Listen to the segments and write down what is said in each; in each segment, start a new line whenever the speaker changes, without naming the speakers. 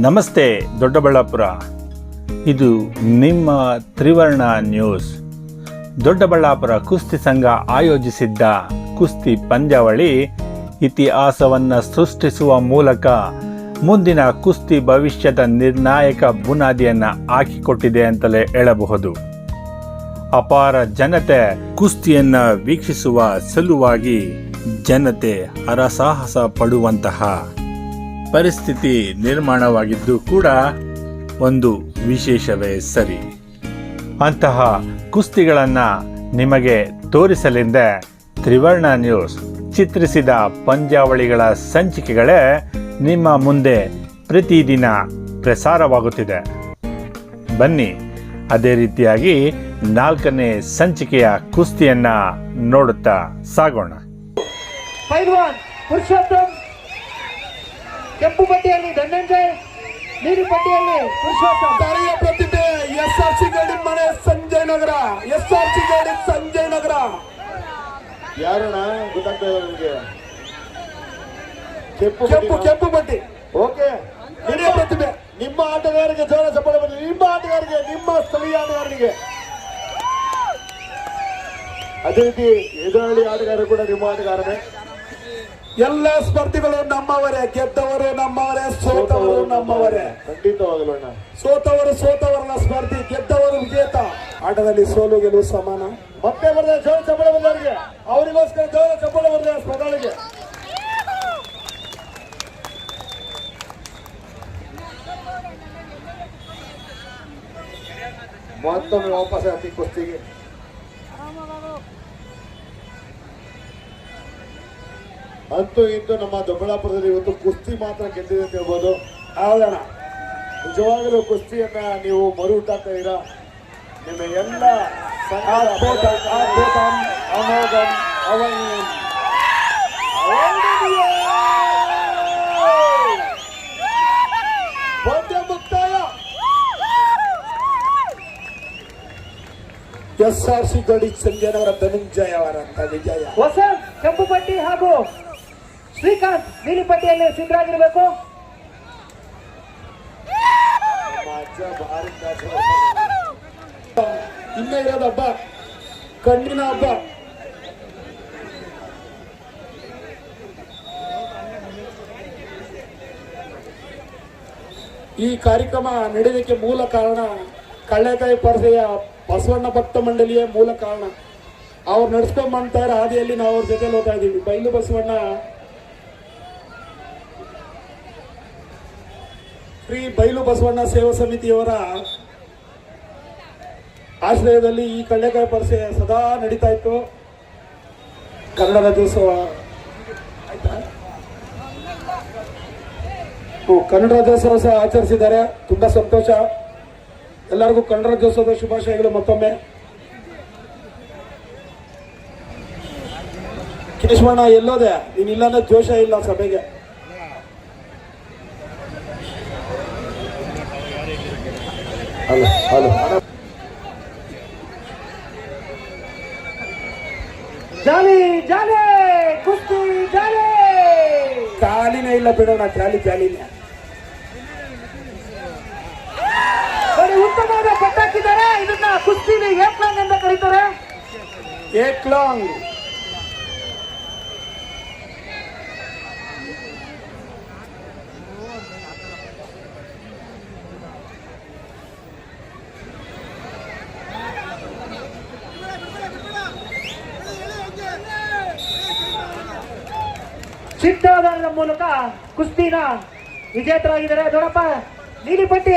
ನಮಸ್ತೆ ದೊಡ್ಡಬಳ್ಳಾಪುರ. ಇದು ನಿಮ್ಮ ತ್ರಿವರ್ಣ ನ್ಯೂಸ್. ದೊಡ್ಡಬಳ್ಳಾಪುರ ಕುಸ್ತಿ ಸಂಘ ಆಯೋಜಿಸಿದ್ದ ಕುಸ್ತಿ ಪಂದ್ಯಾವಳಿ ಇತಿಹಾಸವನ್ನು ಸೃಷ್ಟಿಸುವ ಮೂಲಕ ಮುಂದಿನ ಕುಸ್ತಿ ಭವಿಷ್ಯದ ನಿರ್ಣಾಯಕ ಬುನಾದಿಯನ್ನು ಹಾಕಿಕೊಟ್ಟಿದೆ ಅಂತಲೇ ಹೇಳಬಹುದು. ಅಪಾರ ಜನತೆ ಕುಸ್ತಿಯನ್ನ ವೀಕ್ಷಿಸುವ ಸಲುವಾಗಿ ಜನತೆ ಹರಸಾಹಸ ಪಡುವಂತಹ ಪರಿಸ್ಥಿತಿ ನಿರ್ಮಾಣವಾಗಿದ್ದು ಕೂಡ ಒಂದು ವಿಶೇಷವೇ ಸರಿ. ಅಂತಹ ಕುಸ್ತಿಗಳನ್ನು ನಿಮಗೆ ತೋರಿಸಲೆಂದೇ ತ್ರಿವರ್ಣ ನ್ಯೂಸ್ ಚಿತ್ರಿಸಿದ ಪಂದ್ಯಾವಳಿಗಳ ಸಂಚಿಕೆಗಳೇ ನಿಮ್ಮ ಮುಂದೆ ಪ್ರತಿದಿನ ಪ್ರಸಾರವಾಗುತ್ತಿದೆ. ಬನ್ನಿ, ಅದೇ ರೀತಿಯಾಗಿ ನಾಲ್ಕನೇ ಸಂಚಿಕೆಯ ಕುಸ್ತಿಯನ್ನ ನೋಡುತ್ತಾ ಸಾಗೋಣ.
ಕೆಂಪು ಪಟ್ಟಿಯಲ್ಲಿ ಧನಂಜಯ್ ನೀಲಿ ಪಟ್ಟಿಯಲ್ಲಿ ಪುರುಷೋತ್ತಮ.
ಪ್ರತಿಭೆ ಎಸ್ ಆರ್ ಸಿ ಗಾಡಿ ಮನೆ Sanjay Nagar. S R C ಗಡಿ ಸಂಜಯ್ ನಗರ.
ಯಾರಣ್ಣ? ಗೊತ್ತಾಗ್ತಾ ಇಲ್ಲ ನಿಮ್ಗೆ. ಕೆಂಪು
ಕೆಂಪು ಕೆಂಪು ಬಟ್ಟಿ
ಓಕೆ.
ಹಿರಿಯ ಪ್ರತಿಭೆ.
ನಿಮ್ಮ ಆಟಗಾರರಿಗೆ ಜೋರ ಸಪೋರ್ಟ್ ಬರಲಿ ನಿಮ್ಮ ಆಟಗಾರರಿಗೆ ನಿಮ್ಮ ಸ್ಥಳೀಯ ಆಟಗಾರರಿಗೆ. ಅದೇ ರೀತಿ ಎದುರಾಳಿ ಆಟಗಾರರು ಕೂಡ ನಿಮ್ಮ ಆಟಗಾರನೇ.
ಎಲ್ಲ ಸ್ಪರ್ಧಿಗಳು ನಮ್ಮವರೇ ಗೆದ್ದವರು ನಮ್ಮವರೇ ಸೋತವರು ನಮ್ಮವರೇ.
ಖಂಡಿತವಾಗಲು
ಸೋತವರು ಸೋತವರನ್ನ ಸ್ಪರ್ಧಿ ಗೆದ್ದವರು ವಿಜೇತ. ಆಟದಲ್ಲಿ ಸೋಲು ಗೆಲುವು ಸಮಾನ.
ಮತ್ತೆ ಬರ್ದ ಜೋರ ಚಪ್ಪಳ ಬಂದವರಿಗೆ. ಅವರಿಗೋಸ್ಕರ ಜೋರ ಚಪ್ಪಳ ಬಂದ ಸ್ಪರ್ಧಾಳಿಗೆ. ಮತ್ತೊಮ್ಮೆ ವಾಪಸ್ ಆಗ್ತಿ ಕುಸ್ತಿಗೆ. ಅಂತೂ ಇಂದು ನಮ್ಮ ದೊಡ್ಡಬಳ್ಳಾಪುರದಲ್ಲಿ ಇವತ್ತು ಕುಸ್ತಿ ಮಾತ್ರ ಗೆದ್ದಿದೆ ಅಂತ ಹೇಳ್ಬೋದು.
ಹೌದಣ್ಣ
ನಿಜವಾಗಲೂ ಕುಸ್ತಿಯನ್ನ ನೀವು ಮರು ಹುಟ್ಟಾಗ್ತಾ ಇದ್ದೀರಾ? ನಿಮ್ಮ ಎಲ್ಲ ಮುಕ್ತಾಯ!
ಎಸ್ ಆರ್ ಸಿ ಗಡಿ ಸಂಜಯನವರ ಧನಂಜಯ ಅವರಂತ ವಿಜಯ
ಹೊಸ ಕೆಂಪು ಪಟ್ಟಿ ಹಾಗೂ ಶ್ರೀಕಾಂತ್, ನೀಲಿ ಪಟ್ಟಿಯಲ್ಲಿ ಸಿದ್ಧರಾಗಿರ್ಬೇಕು.
ಇನ್ನೇ ಇರೋದು ಹಬ್ಬ, ಕಣ್ಣಿನ ಹಬ್ಬ. ಈ ಕಾರ್ಯಕ್ರಮ ನಡೆಯೋದಕ್ಕೆ ಮೂಲ ಕಾರಣ ಕಳ್ಳೆಕಾಯಿ ಪರಸೆಯ ಬಸವಣ್ಣ ಭಕ್ತ ಮಂಡಳಿಯೇ ಮೂಲ ಕಾರಣ. ಅವ್ರು ನಡ್ಸ್ಕೊಂಡ್ ಮಾಡ್ತಾ ಹಾದಿಯಲ್ಲಿ ನಾವು ಅವ್ರ ಜೊತೆಲಿ ಹೋಗ್ತಾ ಇದ್ದೀವಿ. ಬೈಲು ಬಸವಣ್ಣ ಶ್ರೀ ಬೈಲು ಬಸವಣ್ಣ ಸೇವಾ ಸಮಿತಿಯವರ ಆಶ್ರಯದಲ್ಲಿ ಈ ಕಳ್ಳೆಕಾಯಿ ಪರಿಸೆ ಸದಾ ನಡೀತಾ ಇತ್ತು. ಕನ್ನಡ ರಾಜ್ಯೋತ್ಸವ ಕನ್ನಡ ರಾಜ್ಯೋತ್ಸವ ಸಹ ಆಚರಿಸಿದ್ದಾರೆ. ತುಂಬಾ ಸಂತೋಷ. ಎಲ್ಲರಿಗೂ ಕನ್ನಡ ರಾಜ್ಯೋತ್ಸವದ ಶುಭಾಶಯಗಳು ಮತ್ತೊಮ್ಮೆ. ಕೇಶವಣ್ಣ ಎಲ್ಲೋದೆ? ನೀನಿಲ್ಲ ಜೋಶ ಇಲ್ಲ ಸಭೆಗೆ.
Hello hello.
ಜಾಲಿ ಜಾಲಿ ಕುಸ್ತಿ ಜಾಲಿ.
ಜಾಲಿನೇ ಇಲ್ಲ ಬಿಡೋಣ ಜಾಲಿ
ಜಾಲಿನೇ ಉತ್ತಮವಾದ ಪಟ್ಟಾಕಿದ್ದಾರೆ. ಇದನ್ನ ಕುಸ್ತಿಲಿ ಏಕ್ಲಾಂಗ್ ಅಂತ ಕರೀತಾರೆ.
ಏಕ್ಲಾಂಗ್
ಮೂಲಕ ಕುಸ್ತಿನ ವಿಜೇತರಾಗಿದ್ದಾರೆ. ದೊಡ್ಡಪ್ಪ ನೀಲಿ ಪಟ್ಟಿ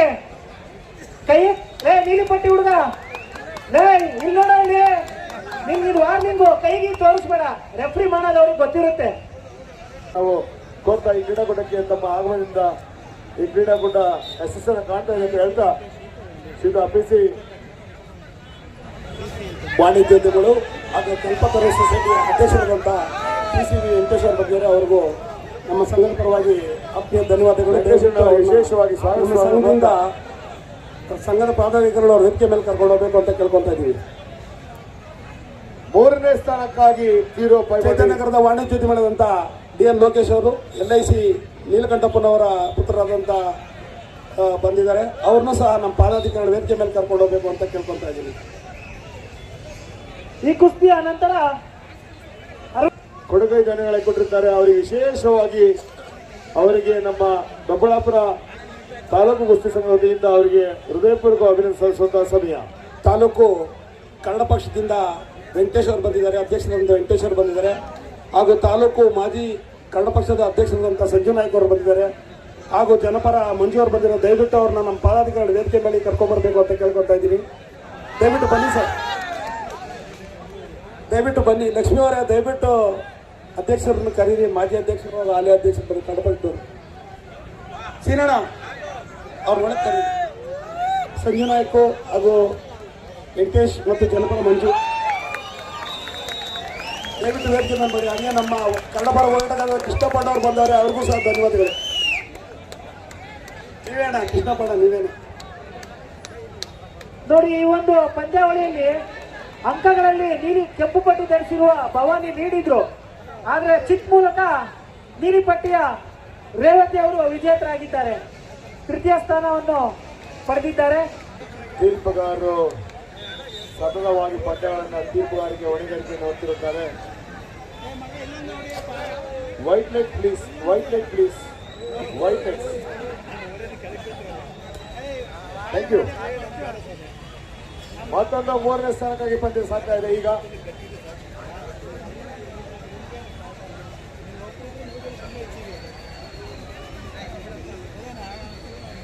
ಕೈ, ಏ ನೀಲಿ ಪಟ್ಟಿ ಹುಡುಗ. ಲೇ, ಇಲ್ಲಿ ಇಲ್ಲಿ. ನಿನ್ ಇದು ವಾರ್ನಿಂಗು ಕೈಗೆ ತೋರಿಸ್ಬೇಡ. ರೆಫ್ರಿ ಮಾಡೋದು ಅವ್ರಿಗೆ ಗೊತ್ತಿರುತ್ತೆ.
ನಾವು ಕೋರ್ತಾ ಈ ಕ್ರೀಡಾಕೂಟಕ್ಕೆ ತಮ್ಮ ಆಗಮನದಿಂದ ಈ ಕ್ರೀಡಾಕೂಟ ಯಶಸ್ಸನ್ನು ಕಾಣ್ತಾ ಇದೆ ಅಂತ ಹೇಳ್ತಾ ಸೀದಾ ಅಪ್ಪಿಸಿ
ವಾಣಿಜ್ಯೋದ್ಯಮಗಳು ಹಾಗೂ ಕಲ್ಪತರು ಸೊಸೈಟಿಯ ಅಧ್ಯಕ್ಷರಾದಂಥ ಪಿ ಸಿ ವಿ ವೆಂಕಟೇಶ್ವರ ಬಗ್ಗೆ ಅವ್ರಿಗೂ ನಮ್ಮ ಸಂಘದ ಪರವಾಗಿ ಆತ್ಮೀಯ ಧನ್ಯವಾದಗಳು.
ವೆಂಕಟೇಶ್ವರನ ವಿಶೇಷವಾಗಿ
ಸಂಘದಿಂದ ಸಂಘದ ಪದಾಧಿಕಾರಿಗಳು ಅವ್ರ ವೇದಿಕೆ ಮೇಲೆ ಕರ್ಕೊಂಡು ಹೋಗಬೇಕು ಅಂತ ಕೇಳ್ಕೊಂತ ಇದ್ದೀವಿ.
ಮೂರನೇ ಸ್ಥಾನಕ್ಕಾಗಿ ತೀರೋ ಚೈತನ್ಯನಗರದ
ಚೈತನ್ಯನಗರದ ಮಾಡಿದಂಥ ಡಿ ಎನ್ ಲೋಕೇಶ್ ಅವರು ಎಲ್ ಐ ಸಿ ನೀಲಕಂಠಪ್ಪನವರ ಪುತ್ರರಾದಂಥ ಬಂದಿದ್ದಾರೆ. ಅವ್ರನ್ನೂ ಸಹ ನಮ್ಮ ಪಾದಾಧಿಕಾರಿ ವೇದಿಕೆ ಮೇಲೆ ಕರ್ಕೊಂಡು ಹೋಗಬೇಕು ಅಂತ ಕೇಳ್ಕೊತಾ ಇದ್ದೀನಿ
ಈ ಕುಸ್ತಿಯ ನಂತರ
ಕೊಡುಗೈ ಜನಗಳೇ ಕೊಟ್ಟಿರ್ತಾರೆ. ಅವರಿಗೆ ವಿಶೇಷವಾಗಿ ಅವರಿಗೆ ನಮ್ಮ ದೊಡ್ಡಬಳ್ಳಾಪುರ ತಾಲೂಕು ಗುಸ್ತಿ ಸಂಘದಿಂದ ಅವರಿಗೆ ಹೃದಯಪೂರ್ವಕ ಅಭಿನಂದನೆ ಸಲ್ಲಿಸುವಂತಹ ಸಮಯ.
ತಾಲೂಕು ಕನ್ನಡ ಪಕ್ಷದಿಂದ ವೆಂಕಟೇಶ್ ಅವರು ಬಂದಿದ್ದಾರೆ. ಅಧ್ಯಕ್ಷರಿಂದ ವೆಂಕಟೇಶ್ ಅವರು ಬಂದಿದ್ದಾರೆ. ಹಾಗೂ ತಾಲೂಕು ಮಾಜಿ ಕನ್ನಡ ಪಕ್ಷದ ಅಧ್ಯಕ್ಷರಾದಂಥ ಸಂಜು ನಾಯ್ಕ ಅವರು ಬಂದಿದ್ದಾರೆ. ಹಾಗೂ ಜನಪರ ಮಂಜು ಅವರು ಬಂದಿರೋ ದಯವಿಟ್ಟು ಅವ್ರನ್ನ ನಮ್ಮ ಪಾದಾಧಿಕಾರಿ ವೇದಿಕೆ ಮೇಲೆ ಕರ್ಕೊಂಡ್ಬರ್ಬೇಕು ಅಂತ ಕೇಳ್ಕೊತಾ ಇದ್ದೀನಿ. ದಯವಿಟ್ಟು ಬನ್ನಿ ಸರ್. ದಯವಿಟ್ಟು ಬನ್ನಿ. ಲಕ್ಷ್ಮೀ ಅವರೇ, ದಯವಿಟ್ಟು ಅಧ್ಯಕ್ಷರನ್ನು ಕರೀರಿ, ಮಾಜಿ ಅಧ್ಯಕ್ಷರು ಹಾಲಿ ಅಧ್ಯಕ್ಷರು ಪಕ್ಷದವರು ಸೀನಣ್ಣ, ಅವ್ರ ಒಳಗೆ ಕರೀರಿ. ಸಂಜು ನಾಯ್ಕು ಹಾಗೂ ವೆಂಕಟೇಶ್ ಮತ್ತು ಜನಪದ ಮಂಜು. ದಯವಿಟ್ಟು ವೇದಿಕೆ ನಂಬರಿ ಹಂಗೆ ನಮ್ಮ ಕನ್ನಡ ಪರ ಹೋರಾಟಗಾರ ಕೃಷ್ಣಪ್ಪಣ್ಣ ಅವ್ರು ಬಂದವರು, ಅವ್ರಿಗೂ ಸಹ ಧನ್ಯವಾದಗಳು. ನೀವೇಣ ಕೃಷ್ಣಪಣ್ಣ ನೀವೇನ?
ನೋಡಿ, ಈ ಒಂದು ಪಂದ್ಯಾವಳಿಯಲ್ಲಿ ಅಂಕಗಳಲ್ಲಿ ನೀಲಿ ಕೆಂಪು ಪಟ್ಟಿ ಧರಿಸಿರುವ ಭವಾನಿ ನೀಡಿದ್ರು. ಆದ್ರೆ ಚಿಕ್ಕ ಮೂಲಕ ನೀರಿಪಟ್ಟಿಯ ರೇವತಿ ಅವರು ವಿಜೇತರಾಗಿದ್ದಾರೆ. ತೃತೀಯ ಸ್ಥಾನವನ್ನು ಪಡೆದಿದ್ದಾರೆ.
ತೀರ್ಪುಗಾರರು ಸತತವಾಗಿ ಪಟ್ಟೆಗಳನ್ನು ತೀರ್ಪುಗಾರಿಗೆ ಹೊಣೆಗಾರಿಕೆ ನೋಡ್ತಿರುತ್ತಾರೆ white light please white light please white light thank you ಮತ್ತೊಂದು ಮೂರನೇ ಸ್ಥಾನಕ್ಕಾಗಿ ಪಂದ್ಯ ಸಾಗ್ತಾ ಇದೆ. ಈಗ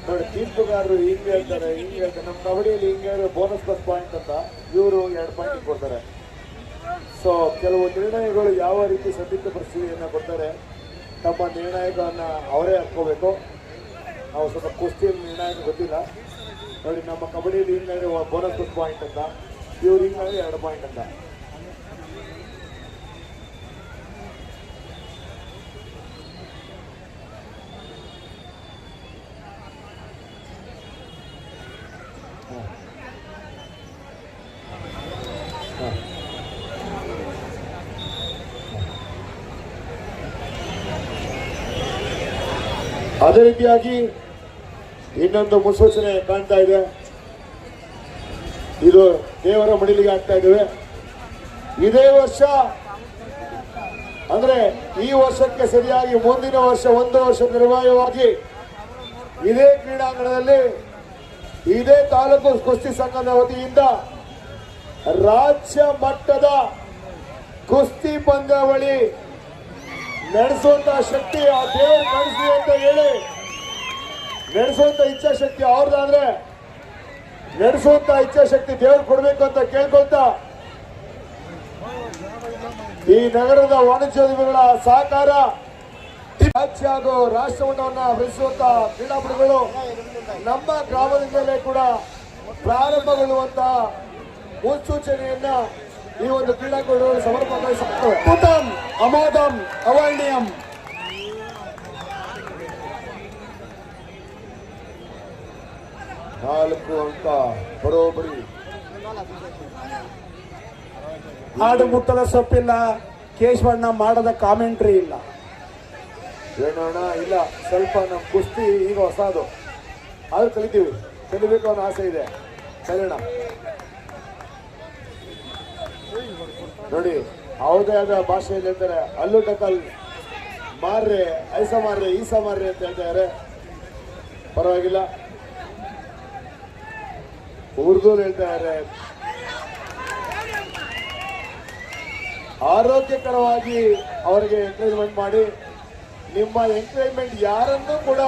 ನೋಡಿ, ತೀರ್ಪುಗಾರರು ಹಿಂಗೆ ಹೇಳ್ತಾರೆ ಹಿಂಗೆ ಹೇಳ್ತಾರೆ. ನಮ್ಮ ಕಬಡ್ಡಿಯಲ್ಲಿ ಹಿಂಗೆ ಬೋನಸ್ ಪ್ಲಸ್ ಪಾಯಿಂಟ್ ಅಂತ ಇವರು ಎರಡು ಪಾಯಿಂಟ್ ಕೊಡ್ತಾರೆ ಸೊ ಕೆಲವು ನಿರ್ಣಯಗಳು ಯಾವ ರೀತಿ ಸಂದಿಗ್ಧ ಪರಿಸ್ಥಿತಿಯನ್ನು ಕೊಡ್ತಾರೆ ತಮ್ಮ ನಿರ್ಣಯಗಳನ್ನ ಅವರೇ ಹಾಕೋಬೇಕು ನಾವು ಸ್ವಲ್ಪ ಕುಸ್ತಿಯ ನಿರ್ಣಯ ಗೊತ್ತಿಲ್ಲ. ನೋಡಿ, ನಮ್ಮ ಕಬಡ್ಡಿಯಲ್ಲಿ ಹಿಂಗೆ ಬೋನಸ್ ಪ್ಲಸ್ ಪಾಯಿಂಟ್ ಅಂತ. ಇವ್ರು ಹಿಂಗೆ ಎರಡು ಪಾಯಿಂಟ್ ಅಂತ. ಅದೇ ರೀತಿಯಾಗಿ ಇನ್ನೊಂದು ಮುನ್ಸೂಚನೆ ಕಾಣ್ತಾ ಇದೆ. ಇದು ದೇವರ ಮಡಿಲಿಗೆ ಆಗ್ತಾ ಇದ್ದೇವೆ. ಇದೇ ವರ್ಷ ಅಂದ್ರೆ ಈ ವರ್ಷಕ್ಕೆ ಸರಿಯಾಗಿ ಮುಂದಿನ ವರ್ಷ ಒಂದು ವರ್ಷ ನಿರ್ವಾಯವಾಗಿ ಇದೇ ಕ್ರೀಡಾಂಗಣದಲ್ಲಿ, ಇದೇ ತಾಲೂಕು ಕುಸ್ತಿ ಸಂಘದ ವತಿಯಿಂದ ರಾಜ್ಯ ಮಟ್ಟದ ಕುಸ್ತಿ ಪಂದ್ಯಾವಳಿ ನಡೆಸುವಂತ ಶಕ್ತಿ ಆ ದೇವರು ನಡೆಸಿ ಅಂತ ಹೇಳಿ. ನಡೆಸುವಂತ ಇಚ್ಛಾಶಕ್ತಿ ಅವ್ರದ್ದಾದ್ರೆ ನಡೆಸುವಂತ ಇಚ್ಛಾಶಕ್ತಿ ದೇವ್ರು ಕೊಡ್ಬೇಕು ಅಂತ ಕೇಳ್ಕೊಂತ ಈ ನಗರದ ವಾಣಿಜ್ಯೋದ್ಯಮಿಗಳ ಸಹಕಾರ ರಾಜ್ಯ ಹಾಗೂ ರಾಷ್ಟ್ರಮಟ್ಟವನ್ನ ಬೆಳೆಸುವಂತ ಕ್ರೀಡಾಪಟುಗಳು ನಮ್ಮ ಗ್ರಾಮದಿಂದಲೇ ಕೂಡ ಪ್ರಾರಂಭಗೊಳ್ಳುವಂತ ಮುನ್ಸೂಚನೆಯನ್ನ ಈ ಒಂದು ಕ್ರೀಡಾಕೂಟಗಳು ಸಮರ್ಪಕವಾಗಿ ಸಾಕ್ತವೆ
ಅದ್ಭುತಂ ಅಮೋದಂ ಅವರ್ಣೀಯಂ.
ನಾಲ್ಕು ಅಂಕ ಬರೋಬರಿ
ಹಾಡು ಮುಟ್ಟದ ಸೊಪ್ಪಿಲ್ಲ ಕೇಶವಣ್ಣ ಮಾಡದ ಕಾಮೆಂಟ್ರಿ ಇಲ್ಲ.
ಏನೋಣ ಇಲ್ಲ ಸ್ವಲ್ಪ ನಮ್ಮ ಕುಸ್ತಿ ಈಗ ಹೊಸದು. ಆದ್ರೂ ಕಲಿತೀವಿ. ಕಲಿಬೇಕು ಅನ್ನೋ ಆಸೆ ಇದೆ. ಕಲಿಯೋಣ. ನೋಡಿ ಯಾವುದೇ ಆದ ಭಾಷೆಯಲ್ಲಿ ಹೇಳ್ತಾರೆ ಅಲ್ಲು ಟಕಲ್ ಮಾರ್ರೆ ಐಸ ಮಾರ್ರೆ ಈಸ ಮಾರ್ರೆ ಅಂತ ಹೇಳ್ತಾರೆ ಪರವಾಗಿಲ್ಲ. ಉರ್ದು ಹೇಳ್ತಾರೆ ಆರೋಗ್ಯಕರವಾಗಿ ಅವರಿಗೆ ಎಂಕರೇಜ್ಮೆಂಟ್ ಮಾಡಿ ನಿಮ್ಮ ಎಂಕರೇಜ್ಮೆಂಟ್ ಯಾರನ್ನೂ ಕೂಡ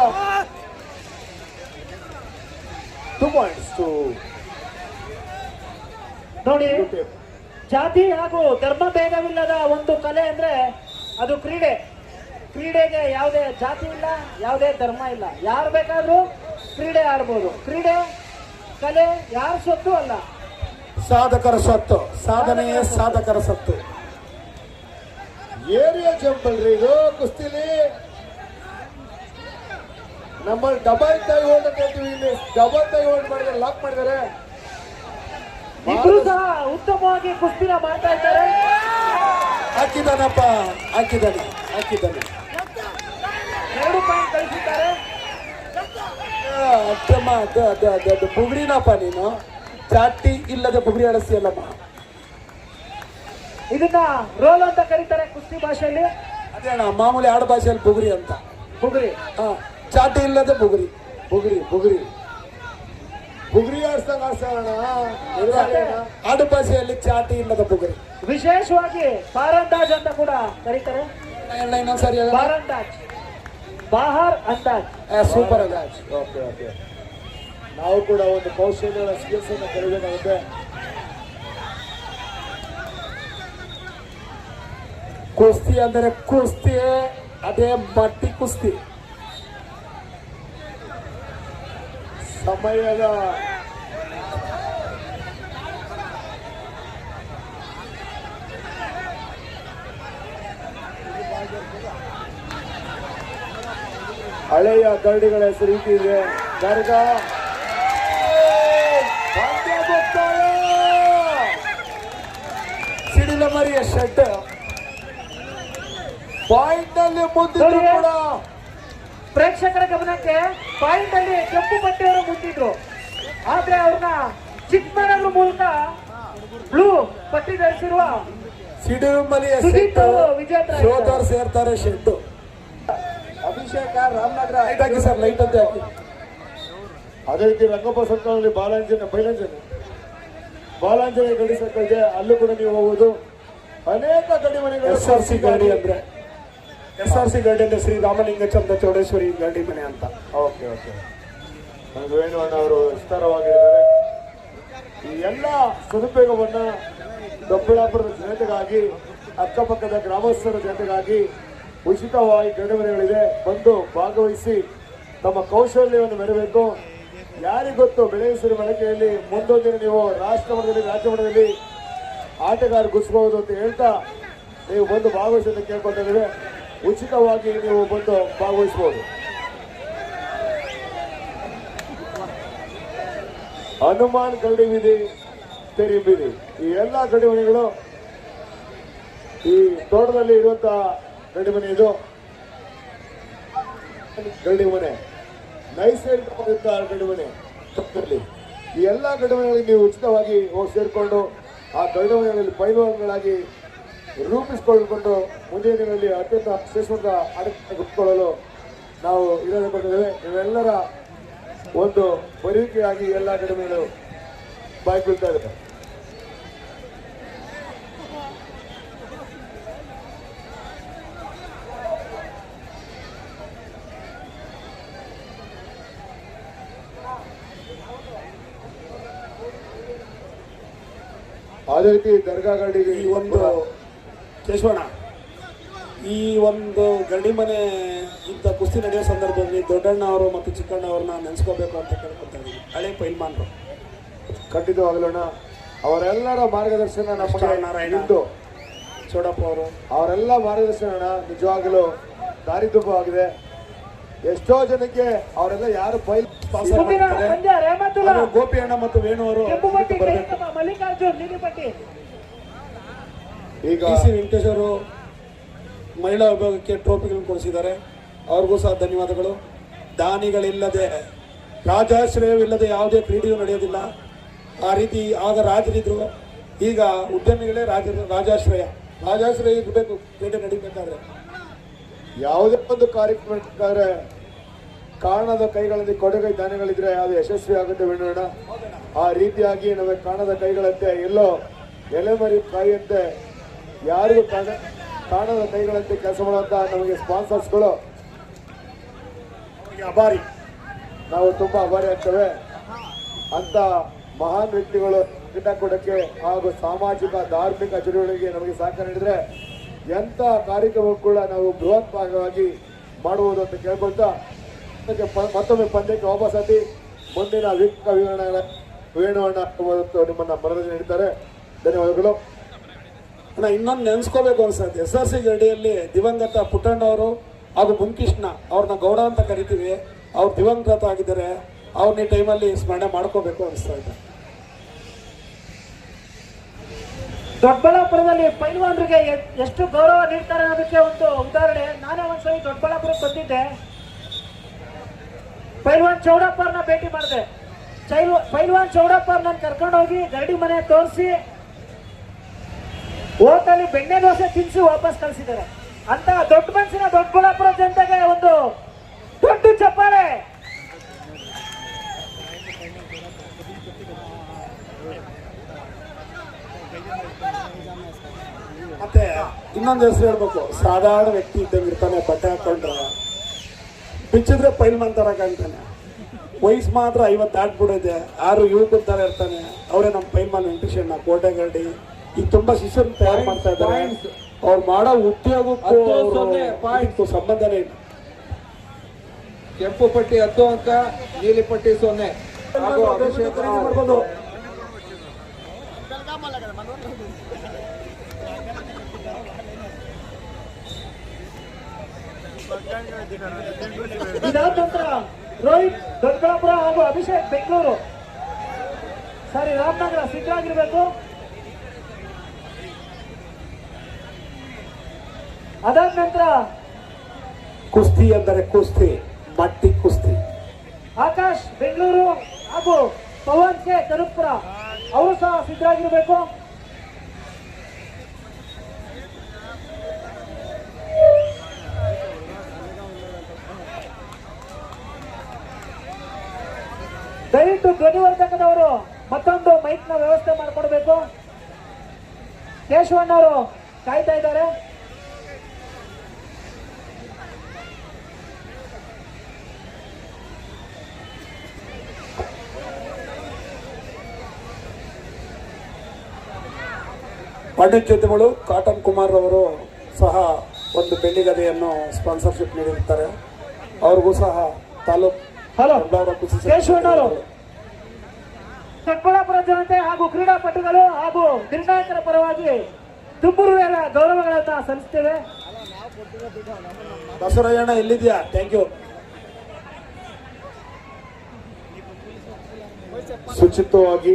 ಟು ಪಾಯಿಂಟ್ಸ್ ಟು
ನೋಡಿ ಜಾತಿ ಹಾಗೂ ಧರ್ಮ ಭೇದವಿಲ್ಲದ ಒಂದು ಕಲೆ ಅಂದ್ರೆ ಅದು ಕ್ರೀಡೆ. ಕ್ರೀಡೆಗೆ ಯಾವುದೇ ಜಾತಿ ಇಲ್ಲ, ಯಾವುದೇ ಧರ್ಮ ಇಲ್ಲ. ಯಾರು ಬೇಕಾದ್ರೂ ಕ್ರೀಡೆ ಆಡ್ಬೋದು. ಕ್ರೀಡೆ, ಕಲೆ ಯಾರ ಸೊತ್ತು ಅಲ್ಲ.
ಸಾಧಕರ ಸತ್ತು. ಸಾಧನೆಯೇ ಸಾಧಕರ ಸತ್ತು.
ಏರಿಯಾ ಜಂಪ್ ಅಲ್ರಿ ಇದು, ಕುಸ್ತಿಲಿ. ನಮ್ಮಲ್ಲಿ ಡಬಲ್ ಹೋಲ್ಡ್ ಅಂತ ಹೇಳ್ತೀವಿ ಇಲ್ಲಿ ಡಬಲ್ ಹೋಲ್ಡ್ ಮಾಡಿದ್ರೆ ಲಾಕ್ ಮಾಡಿದ್ದಾರೆ
ಇಬ್ರು ಸಹ ಉತ್ತಮವಾಗಿ ಕುಸ್ತಿನ ಮಾಡ್ತಾ ಇದ್ದಾರೆ.
ಹಾಕಿದಾನಪ್ಪ ಹಾಕಿದ್ದಾನೆ ಹಾಕಿದ್ದಾನೆ.
ಎರಡು ಪಾಯಿಂಟ್ ಕಳಿಸಿದ್ದಾರೆ.
ಅತ್ತಮ್ಮ ಅದು ಅದು ಅದು ಅದು ಬುಗುಡಿನಪ್ಪ ನೀನು. ಚಾಟಿ ಇಲ್ಲದೆ ಬುಗುಡಿ ಅಲ್ಲಮ್ಮ
ಇದನ್ನ ರೋಲ್ ಅಂತ ಕರೀತಾರೆ ಕುಸ್ತಿ ಭಾಷೆಯಲ್ಲಿ.
ಅದೇ ಅಣ್ಣ ಮಾಮೂಲಿ ಆಡು ಭಾಷೆಯಲ್ಲಿ ಬುಗುರಿ ಅಂತ.
ಬುಗುರಿ.
ಹಾ ಚಾಟಿ ಇಲ್ಲದೆ ಬುಗುರಿ.
ಬುಗುರಿ ಬುಗುರಿ. ಬುಗುರಿ ಆಡ್ಸಂಗ್
ಆಡು ಭಾಷೆಯಲ್ಲಿ ಚಾಟಿ ಇಲ್ಲದ ಬುಗುರಿ.
ವಿಶೇಷವಾಗಿ ಬಾರಂದಾಜ್ ಅಂತ ಕೂಡ ಕರೀತಾರೆ.
ಇನ್ನೊಂದ್ಸರಿ.
ಬಾರಂದಾಜ್. ಬಾಹರ್ ಅಂದಾಜ್.
ಸೂಪರ್ ಅದಾಜ್.
Okay okay. ನಾವು ಕೂಡ ಒಂದು ಕೌಶಲ್ಯದ ಸ್ಕಿಲ್ಸ್ ಅನ್ನು ಕಲಿಬೇಕಾಗುತ್ತೆ.
ಕುಸ್ತಿ ಅಂದರೆ ಕುಸ್ತಿ ಅದೇ ಮಟ್ಟಿ ಕುಸ್ತಿ.
ಸಮಯದ ಹಳೆಯ ಕರಡಿಗಳ ಹೆಸರು ಇದೆ. ಗರ್ಗ
ಸಿಡಿಲ ಮರಿಯ
ಶೆಟ್ ಪಾಯಿಂಟ್ನಲ್ಲಿ ಮುಂದಿದ್ರು ಕೂಡ.
ಪ್ರೇಕ್ಷಕರ ಗಮನಕ್ಕೆ ಪಾಯಿಂಟ್ ಅಲ್ಲಿ ಕೆಂಪು ಪಟ್ಟಿಯವರು ಮುಂದಿದ್ರು ಆದ್ರೆ ಅವ್ರನ್ನ ಚಿಕ್ಕಮಗಳೂರು ಮೂಲಕ ಬ್ಲೂ ಪಟ್ಟಿ ಧರಿಸಿರುವ
ಸಿಡಿಲು ಮರಿಯ
ಸುದೀಪ್ ಅವರು
ಸೇರ್ತಾರೆ ಶೆಟ್ಟು
ಅಭಿಷೇಕ ರಾಮನಗರ
ಲೈಟ್ ಹಾಕಿ ಸರ್ ಲೈಟ್ ಅಂತ ಹಾಕಿ.
ಅದೇ ರೀತಿ ರಂಗಪ್ಪ ಸರ್ಕಲ್ನಲ್ಲಿ ಬಾಲಾಂಜನ ಬೈಲಾಂಜನ ಬಾಲಾಂಜನ ಗಡಿ ಸರ್ಕಲ್ ಇದೆ ಅಲ್ಲೂ ಕೂಡ ನೀವು ಹೋಗುವುದು. ಅನೇಕ ಗಡಿ ಮನೆಗಳು
ಎಸ್ ಆರ್ ಸಿ ಗಾಡಿ ಅಂದ್ರೆ. S R C garden Shri Ramalinga ಚಂದ ಚೌಡೇಶ್ವರಿ ಗಾಡಿ ಮನೆ ಅಂತ.
Okay okay. ವೇಣು ಅಣ್ಣ ಅವರು ವಿಸ್ತಾರವಾಗಿದ್ದಾರೆ. ಈ ಎಲ್ಲ ಸದುಪಯೋಗವನ್ನು ದೊಡ್ಡಬಳ್ಳಾಪುರದ ಜನತೆಗಾಗಿ, ಅಕ್ಕಪಕ್ಕದ ಗ್ರಾಮಸ್ಥರ ಜನತೆಗಾಗಿ ಉಚಿತವಾಗಿ ಗಡಿಮನೆಗಳಿದೆ ಬಂದು ಭಾಗವಹಿಸಿ ತಮ್ಮ ಕೌಶಲ್ಯವನ್ನು ಮೆರಬೇಕು. ಯಾರಿಗೊತ್ತು ಬೆಳೆ ಹೆಸರು ಬಳಕೆಯಲ್ಲಿ ಮುಂದೊಂದಿನ ದಿನ ನೀವು ರಾಷ್ಟ್ರ ಮಟ್ಟದಲ್ಲಿ ರಾಜ್ಯ ಮಟ್ಟದಲ್ಲಿ ಆಟಗಾರ ಗುಸ್ಬಹುದು ಅಂತ ಹೇಳ್ತಾ ನೀವು ಬಂದು ಭಾಗವಹಿಸೋದಕ್ಕೆ ಕೇಳ್ಕೊತಿದ್ದೇವೆ ಉಚಿತವಾಗಿ ನೀವು ಬಂದು ಭಾಗವಹಿಸಬಹುದು. ಹನುಮಾನ್ ಗಡಿ ವಿಧಿ ತೆರಿ ಬೀದಿ ಈ ಎಲ್ಲ ಗಡಿಮನೆಗಳು ಈ ತೋಟದಲ್ಲಿ ಇರುವಂತಹ ಗಡಿಮನೆ ಇದು. ಗಡಿಮನೆ. ನೈಸರ್ಗಿಕವಾದಂತಹ ಗಡಿಮನೆ ಮನೆ ಈ ಎಲ್ಲ ಗಡಿಮನೆಗಳಿಗೆ ನೀವು ಉಚಿತವಾಗಿ ಹೋಗಿ ಸೇರಿಕೊಂಡು ಆ ಗಡಿಮನೆಗಳಲ್ಲಿ ಪೈಲವಾನ್ಗಳಾಗಿ ರೂಪಿಸಿಕೊಳ್ಳಿಕೊಂಡು ಮುಂದಿನ ದಿನಗಳಲ್ಲಿ ಅತ್ಯಂತ ಶ್ರೇಷ್ಠ ಆಡಳಿತ ಗುರುತಿಕೊಳ್ಳಲು ನಾವು ಇರೋದು ಕೊಟ್ಟಿದ್ದೇವೆ ನೀವೆಲ್ಲರ ಒಂದು ಬರುವಿಕೆಯಾಗಿ ಎಲ್ಲ ಕಡಿಮೆಗಳು ಬಾಯಿ ಬೀಳ್ತಾ ಇದ್ದಾರೆ ಅದೇ ರೀತಿ ದರ್ಗಾ ಗಾಡಿಗೆ
ಈ ಒಂದು ಕೇಶವಣ್ಣ ಈ ಒಂದು ಗಡಿ ಮನೆ ಇಂಥ ಕುಸ್ತಿ ನಡೆಯೋ ಸಂದರ್ಭದಲ್ಲಿ ದೊಡ್ಡಣ್ಣ ಅವರು ಮತ್ತು ಚಿಕ್ಕಣ್ಣ ಅವ್ರನ್ನ ನೆನೆಸ್ಕೋಬೇಕು ಅಂತ ಕೇಳ್ಕೊತಾ ಇದ್ದೀನಿ. ಹಳೆ ಪೈಲ್ಮಾನ್ರು
ಖಂಡಿತವಾಗಲೋಣ ಅವರೆಲ್ಲರ ಮಾರ್ಗದರ್ಶನ. ಇದ್ದು
ಚೋಡಪ್ಪ ಅವರು.
ಅವರೆಲ್ಲ ಮಾರ್ಗದರ್ಶನ ನಿಜವಾಗಲೂ ದಾರಿದೀಪವಾಗಿದೆ ಎಷ್ಟೋ ಜನಕ್ಕೆ ಅವರೆಲ್ಲ ಯಾರು
ಪಂದ್ಯ
ಗೋಪಿ ಅಣ್ಣ ಮತ್ತು ವೇಣು ಅವರು ಬರಬೇಕು
ಕೈಕಮ್ಮ ಮಲ್ಲಿಕಾರ್ಜುನ್ ನೀಲಿ ಪಟ್ಟಿ
ಈಗ
ಸಿ ವೆಂಕಟೇಶ್ ಅವರು ಮಹಿಳಾ ವಿಭಾಗಕ್ಕೆ ಟ್ರೋಫಿಗಳನ್ನು ಕೊಡಿಸಿದ್ದಾರೆ. ಅವ್ರಿಗೂ ಸಹ ಧನ್ಯವಾದಗಳು. ದಾನಿಗಳಿಲ್ಲದೆ ರಾಜಾಶ್ರಯವಿಲ್ಲದೆ ಯಾವುದೇ ಕ್ರೀಡೆಯೂ ನಡೆಯೋದಿಲ್ಲ. ಆ ರೀತಿ ಆಗ ರಾಜರಿದ್ರು. ಈಗ ಉದ್ಯಮಿಗಳೇ ರಾಜ ರಾಜಾಶ್ರಯ. ರಾಜಾಶ್ರಯ ಇರಬೇಕು ಕ್ರೀಡೆ ನಡೀಬೇಕಾದ್ರೆ.
ಯಾವುದೇ ಒಂದು ಕಾರ್ಯಕ್ರಮ ಇರ್ಬೇಕಾದ್ರೆ ಕಾಣದ ಕೈಗಳಲ್ಲಿ ಕೊಡುಗೈ ದಾನಿಗಳಿದ್ರೆ ಅದು ಯಶಸ್ವಿ ಆಗುತ್ತೆ ಬೇಡೋಣ ಆ ರೀತಿಯಾಗಿ ನಮಗೆ ಕಾಣದ ಕೈಗಳಂತೆ ಎಲ್ಲೋ ಎಲೆಮರಿ ಕಾಯಿಯಂತೆ ಯಾರಿಗೂ ಕಾಣ ಕಾಣದ ಕೈಗಳಂತೆ ಕೆಲಸ ಮಾಡುವಂತ ನಮಗೆ ಸ್ಪಾನ್ಸರ್ಸ್ಗಳು.
ಅಭಾರಿ.
ನಾವು ತುಂಬಾ ಅಭಾರಿ ಆಗ್ತೇವೆ. ಅಂತ ಮಹಾನ್ ವ್ಯಕ್ತಿಗಳು ಗಿಡ ಕೊಡಕ್ಕೆ ಹಾಗೂ ಸಾಮಾಜಿಕ, ಧಾರ್ಮಿಕ ಚಟುವಟಿಕೆಗೆ ನಮಗೆ ಸಹಕಾರ ನೀಡಿದ್ರೆ ಎಂತ ಕಾರ್ಯಕ್ರಮ ಕೂಡ ನಾವು ಬೃಹತ್ ಭಾಗವಾಗಿ ಮಾಡುವುದು ಅಂತ ಕೇಳ್ಕೊಳ್ತಾ ಮತ್ತೊಮ್ಮೆ ಪಂದ್ಯಕ್ಕೆ ವಾಪಸ್ಸಾತಿ ಮುಂದಿನ ವೀಕ್ಷಕ ವಿವರಣೆ ವೇಣುವಣ್ಣ ನಿಮ್ಮನ್ನ ಮನರಂಜನೆ ನೀಡ್ತಾರೆ ಧನ್ಯವಾದಗಳು.
ಅಣ್ಣ, ಇನ್ನೊಂದು ನೆನೆಸ್ಕೋಬೇಕು ಅನ್ಸುತ್ತೆ. ಎಸ್ ಆರ್ ಸಿ ಗಡಿಯಲ್ಲಿ ದಿವಂಗತ ಪುಟ್ಟಣ್ಣ ಅವರು ಹಾಗೂ ಮುನ್ಕೃಷ್ಣ ಅವ್ರನ್ನ ಗೌಡ ಅಂತ ಕರಿತೀವಿ. ಅವ್ರು ದಿವಂಗತ ಆಗಿದ್ದಾರೆ. ಅವ್ರನ್ನ ಈ ಟೈಮಲ್ಲಿ ಸ್ಮರಣೆ ಮಾಡ್ಕೋಬೇಕು ಅನಿಸ್ತಾ ಇದೆ.
ದೊಡ್ಡಬಳ್ಳಾಪುರದಲ್ಲಿ ಪೈಲ್ವಾನ್ರಿಗೆ ಎಷ್ಟು ಗೌರವ ನೀಡ್ತಾರೆ ಅನ್ನೋದಕ್ಕೆ ಒಂದು ಉದಾಹರಣೆ. ನಾನೇ ಒಂದ್ಸರಿ ದೊಡ್ಡಬಳ್ಳಾಪುರಕ್ಕೆ ಬಂದಿದ್ದೆ. ಪೈಲ್ವಾನ್ ಚೌಡಪ್ಪರನ್ನ ಭೇಟಿ ಮಾಡಿದೆ. ಪೈಲ್ವಾನ್ ಚೌಡಪ್ಪರ್ ನಾನು ಕರ್ಕೊಂಡೋಗಿ ಗರಡಿ ಮನೆ ತೋರಿಸಿ ಹೋಟೆಲ್ ಬೆಣ್ಣೆ ದೋಸೆ ತಿನ್ಸಿ ವಾಪಸ್ ಕಳಿಸಿದ್ದಾರೆ. ಅಂತ ದೊಡ್ಡ ಮನಸ್ಸಿನ ದೊಡ್ಡಬಳ್ಳಾಪುರ ಜನತೆಗೆ ಒಂದು ದೊಡ್ಡ ಚಪ್ಪಾಳೆ.
ಮತ್ತೆ ಇನ್ನೊಂದು ಹೆಸರು ಹೇಳ್ಬೇಕು. ಸಾಧಾರಣ ವ್ಯಕ್ತಿ ಇದ್ದಂಗೆ ಇರ್ತಾನೆ, ಬಟ್ಟೆ ಹಾಕೊಂಡ್ರ. ಬಿಚ್ಚಿದ್ರೆ ಪೈಲ್ ತರ ಕಾಣ್ತಾನೆ ವಯಸ್ಸು ಮಾತ್ರ ಐವತ್ತು ದಾಟ್ಬಿಡೈತೆ ಆರು ಯುವಕರ ಥರ ಇರ್ತಾನೆ. ಅವರೇ ನಮ್ಮ ಪೈಲ್ಮಾನ್ ವೆಂಕಟೇಶಣ್ಣ ಕೋಟೆಗರಡಿ. ಈಗ ತುಂಬಾ ಶಿಷ್ಯರು ತಯಾರು ಮಾಡ್ತಾ ಇದ್ದಾರೆ. ಅವ್ರು ಮಾಡೋ ಉದ್ಯೋಗಕ್ಕೂ ಸಂಬಂಧನೇ ಇಲ್ಲ.
ಕೆಂಪು ಪಟ್ಟಿ ಹತ್ತು ಅಂಕ ನೀಲಿ ಪಟ್ಟಿ ಸೊನ್ನೆ. ಹಾಗೂ ಅಭಿಷೇಕ್
ಇದಾದ ನಂತರ ರೋಹಿತ್ ದೊಡ್ಡಾಪುರ ಹಾಗೂ ಅಭಿಷೇಕ್ ಬೆಂಗಳೂರು. ಸರಿ ರಾಮನಗರ ಸಿದ್ಧರಾಗಿರ್ಬೇಕು ಅದಾದ ನಂತರ
ಕುಸ್ತಿ ಅಂದರೆ ಕುಸ್ತಿ ಮಟ್ಟಿ ಕುಸ್ತಿ.
ಆಕಾಶ್ ಬೆಂಗಳೂರು ಹಾಗೂ ಪವನ್ ಕೆ ತರುಪುರ ಅವರು ಸಹ ಸಿದ್ಧರಾಗಿರ್ಬೇಕು. ದಯವಿಟ್ಟು ಧ್ವನಿವರ್ಧಕದವರು ಮತ್ತೊಂದು ಮೈಕ್ನ ವ್ಯವಸ್ಥೆ ಮಾಡಿಕೊಡ್ಬೇಕು. ಕೇಶವಣ್ಣವರು ಕಾಯ್ತಾ ಇದ್ದಾರೆ.
ವಾಣಿಜ್ಯೋದ್ಯಮಿಗಳು ಕಾಟನ್ ಕುಮಾರ್ ಅವರು ಸಹ ಒಂದು ಬೆಳ್ಳಿಗದೆಯನ್ನು ಸ್ಪಾನ್ಸರ್ಶಿಪ್ ನೀಡಿರುತ್ತಾರೆ. ಅವ್ರಿಗೂ ಸಹ ತಾಲೂಕು
ಚಿಕ್ಕಬಳ್ಳಾಪುರ ಜನತೆ ಹಾಗೂ ಕ್ರೀಡಾಪಟುಗಳು ಹಾಗೂ ನಿರ್ಣಾಯಕರ ಪರವಾಗಿ ತುಂಬುರುವೆರ ಗೌರವಗಳನ್ನ ಸಲ್ಲಿಸ್ತೇವೆ
ಬಸವರಾಯಣ್ಣ ಎಲ್ಲಿದ್ಯಾ ಥ್ಯಾಂಕ್ ಯು
ಶುಚಿತ್ವವಾಗಿ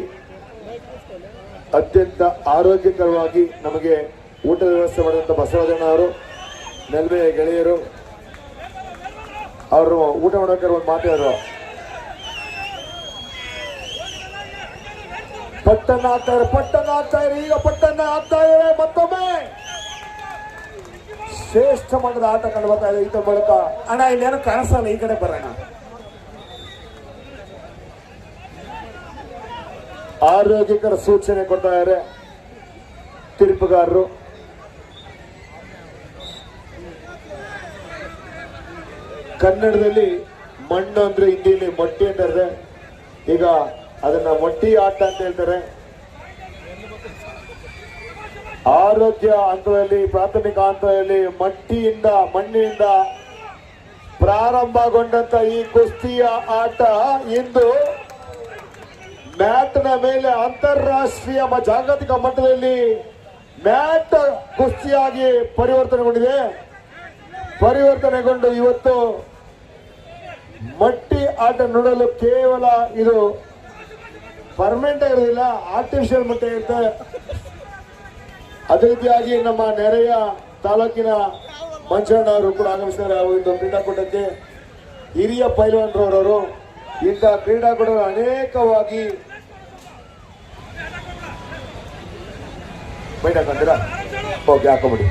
ಅತ್ಯಂತ ಆರೋಗ್ಯಕರವಾಗಿ ನಮಗೆ ಊಟದ ವ್ಯವಸ್ಥೆ ಮಾಡಿದಂಥ ಅವರು ನೆಲ್ವೆಯ ಗೆಳೆಯರು, ಅವರು ಊಟ ಮಾಡೋಕೆ ಒಂದು ಮಾತಾಡೋರು ಪಟ್ಟನ್ನ ಆಗ್ತಾರೆ ಪಟ್ಟನ್ನ ಹಾಕ್ತಾರೆ ಈಗ ಪಟ್ಟಣ ಇದ್ದಾರೆ ಮತ್ತೊಮ್ಮೆ. ಶ್ರೇಷ್ಠ ಮಟ್ಟದ ಆಟ ಕಂಡು ಬರ್ತಾ ಇದೆ ಇದರ ಮೂಲಕ.
ಅಣ್ಣ ಇಲ್ಲೇನು ಕಾಣಿಸಲ್ಲ ಈ ಕಡೆ ಬರೋಣ.
ಆರೋಗ್ಯಕರ ಸೂಚನೆ ಕೊಡ್ತಾ ಇದ್ದಾರೆ ತೀರ್ಪುಗಾರರು. ಕನ್ನಡದಲ್ಲಿ ಮಣ್ಣು ಅಂದ್ರೆ ಹಿಂದಿಯಲ್ಲಿ ಮೊಟ್ಟಿ ಅಂತ ಇದೆ ಈಗ ಅದನ್ನ ಮೊಟ್ಟಿ ಆಟ ಅಂತ ಹೇಳ್ತಾರೆ. ಆರೋಗ್ಯ ಹಂತದಲ್ಲಿ, ಪ್ರಾಥಮಿಕ ಹಂತದಲ್ಲಿ ಮಟ್ಟಿಯಿಂದ, ಮಣ್ಣಿನಿಂದ ಪ್ರಾರಂಭಗೊಂಡಂತ ಈ ಕುಸ್ತಿಯ ಆಟ ಇಂದು ಮ್ಯಾಟ್ನ ಮೇಲೆ ಅಂತಾರಾಷ್ಟ್ರೀಯ ಜಾಗತಿಕ ಮಟ್ಟದಲ್ಲಿ ಮ್ಯಾಟ್ ಕುಸ್ತಿಯಾಗಿ ಪರಿವರ್ತನೆಗೊಂಡಿದೆ. ಪರಿವರ್ತನೆಗೊಂಡು ಇವತ್ತು ಮಟ್ಟಿ ಆಟ ನೋಡಲು ಕೇವಲ ಇದು ಪರ್ಮನೆಂಟ್ ಆಗಿರೋದಿಲ್ಲ ಆರ್ಟಿಫಿಷಿಯಲ್ ಮಟ್ಟ ಇರುತ್ತೆ. ಅದೇ ರೀತಿಯಾಗಿ ನಮ್ಮ ನೆರೆಯ ತಾಲೂಕಿನ ಮಂಚಣ್ಣ ಅವರು ಕೂಡ ಆಗಮಿಸಿದ್ದಾರೆ. ಅವರು ಒಂದು ಕ್ರೀಡಾಕೂಟಕ್ಕೆ ಹಿರಿಯ ಪೈಲ್ವಾನ್ರವರು ಇಂಥ ಕ್ರೀಡಾಕೂಟಗಳು ಅನೇಕವಾಗಿ ಓಕೆ ಹಾಕೊಂಬಿಡಿ.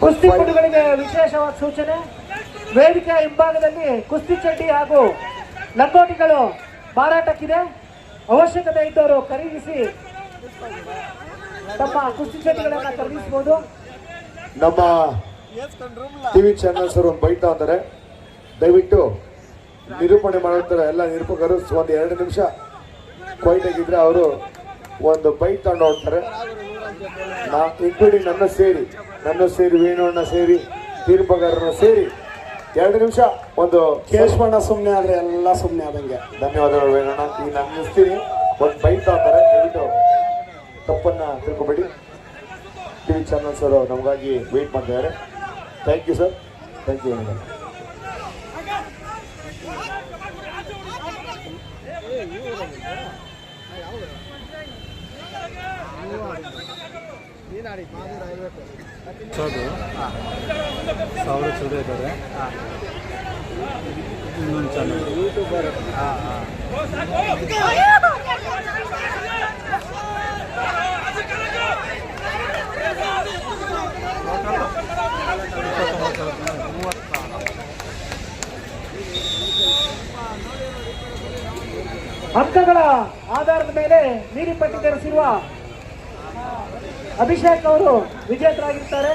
ಕುಸ್ತಿಪಟುಗಳಿಗೆ ವಿಶೇಷವಾದ ಸೂಚನೆ. ವೇದಿಕೆಯ ಹಿಂಭಾಗದಲ್ಲಿ ಕುಸ್ತಿ ಚಡ್ಡಿ ಹಾಗೂ ಲಂಗೋಟಿಗಳು ಮಾರಾಟಕ್ಕಿದೆ. ಅವಶ್ಯಕತೆ ಇದ್ದವರು ಖರೀದಿಸಿ ತಮ್ಮ ಕುಸ್ತಿ ಚಡ್ಡಿಗಳನ್ನ ಖರೀದಿಸಬಹುದು.
ನಮ್ಮ ಟಿವಿ ಚಾನೆಲ್ಸ್ ಅವರು ಬೈಟ್ ಅಂತಾರೆ ದಯವಿಟ್ಟು ನಿರೂಪಣೆ ಮಾಡುತ್ತಾರೆ. ಎಲ್ಲ ನಿರೂಪಕರು ಒಂದು ಎರಡು ನಿಮಿಷ ಕ್ವೈಟ್ ಆಗಿದ್ರೆ ಅವರು ಒಂದು ಬೈಕ್ ತಗೊಂಡು ಹೋಗ್ತಾರೆ. ನಾ ಇನ್ಕ್ಲೂಡಿಂಗ್ ನನ್ನ ಸೇರಿ ನನ್ನ ಸೇರಿ ವೇಣುವಣ್ಣ ಸೇರಿ ತೀರ್ಪಗಾರನ ಸೇರಿ ಎರಡು ನಿಮಿಷ ಒಂದು
ಕೇಶವಣ್ಣ ಸುಮ್ಮನೆ ಆದ್ರೆ ಎಲ್ಲ ಸುಮ್ಮನೆ ಆದಂಗೆ.
ಧನ್ಯವಾದಗಳು ವೇಣಣ್ಣ ಈಗ ನಾನು ನಿಲ್ಲಿಸ್ತೀನಿ. ಒಂದು ಬೈಕ್ ತಗೊಂತಾರೆ. ದಯವಿಟ್ಟು ತಪ್ಪನ್ನ ತಿಳ್ಕೊಬೇಡಿ. ಟಿವಿ ಚಾನಲ್ಸ್ ಅವರು ನಮಗಾಗಿ ವೆಯ್ಟ್ ಮಾಡ್ತಿದ್ದಾರೆ thank you sir thank you ವೇಣಣ್ಣ
ಅದು ಸಾವಿರ ಚಿಲ್ಲರೆ ಇದ್ದಾರೆ. ಇನ್ನೊಂದು ಚಾನಲ್ ಯೂಟ್ಯೂಬರ್
ಅಂಕಗಳ ಆಧಾರದ ಮೇಲೆ ನೀಲಿ ಪಟ್ಟಿ ಧರಿಸಿರುವ ಅಭಿಷೇಕ್ ಅವರು ವಿಜೇತರಾಗಿರ್ತಾರೆ.